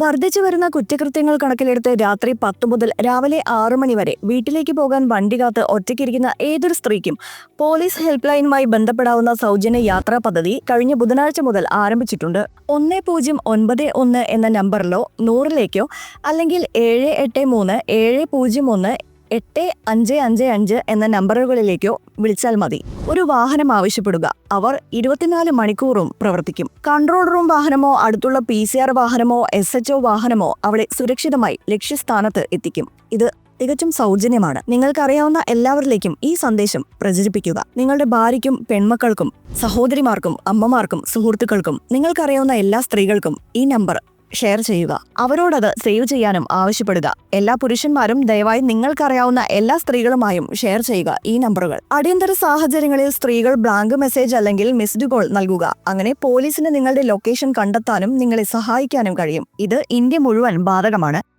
വർദ്ധിച്ചു വരുന്ന കുറ്റകൃത്യങ്ങൾ കണക്കിലെടുത്ത് രാത്രി പത്ത് മുതൽ രാവിലെ ആറു മണി വരെ വീട്ടിലേക്ക് പോകാൻ വണ്ടി കാത്ത് ഒറ്റയ്ക്കിരിക്കുന്ന ഏതൊരു സ്ത്രീക്കും പോലീസ് ഹെൽപ്പ് ലൈനുമായി ബന്ധപ്പെടാവുന്ന സൗജന്യ യാത്രാ പദ്ധതി കഴിഞ്ഞ ബുധനാഴ്ച മുതൽ ആരംഭിച്ചിട്ടുണ്ട്. ഒന്ന് പൂജ്യം ഒൻപത് ഒന്ന് എന്ന നമ്പറിലോ നൂറിലേക്കോ അല്ലെങ്കിൽ ഏഴ് എട്ട് മൂന്ന് ഏഴ് പൂജ്യം ഒന്ന് എട്ട് അഞ്ച് അഞ്ച് അഞ്ച് എന്ന നമ്പറുകളിലേക്കോ വിളിച്ചാൽ മതി. ഒരു വാഹനം ആവശ്യപ്പെടുക. അവർ ഇരുപത്തിനാല് മണിക്കൂറും പ്രവർത്തിക്കും. കൺട്രോൾ റൂം വാഹനമോ അടുത്തുള്ള പി സി ആർ വാഹനമോ എസ് എച്ച് ഒ വാഹനമോ അവളെ സുരക്ഷിതമായി ലക്ഷ്യസ്ഥാനത്ത് എത്തിക്കും. ഇത് തികച്ചും സൗജന്യമാണ്. നിങ്ങൾക്കറിയാവുന്ന എല്ലാവരിലേക്കും ഈ സന്ദേശം പ്രചരിപ്പിക്കുക. നിങ്ങളുടെ ഭാര്യയ്ക്കും പെൺമക്കൾക്കും സഹോദരിമാർക്കും അമ്മമാർക്കും സുഹൃത്തുക്കൾക്കും നിങ്ങൾക്കറിയാവുന്ന എല്ലാ സ്ത്രീകൾക്കും ഈ നമ്പർ ഷെയർ ചെയ്യുക. അവരോടത് സേവ് ചെയ്യാനും ആവശ്യപ്പെടുക. എല്ലാ പുരുഷന്മാരും ദയവായി നിങ്ങൾക്കറിയാവുന്ന എല്ലാ സ്ത്രീകളുമായും ഷെയർ ചെയ്യുക ഈ നമ്പറുകൾ. അടിയന്തര സാഹചര്യങ്ങളിൽ സ്ത്രീകൾ ബ്ലാങ്ക് മെസ്സേജ് അല്ലെങ്കിൽ മിസ്ഡ് കോൾ നൽകുക. അങ്ങനെ പോലീസിന് നിങ്ങളുടെ ലൊക്കേഷൻ കണ്ടെത്താനും നിങ്ങളെ സഹായിക്കാനും കഴിയും. ഇത് ഇന്ത്യ മുഴുവൻ ബാധകമാണ്.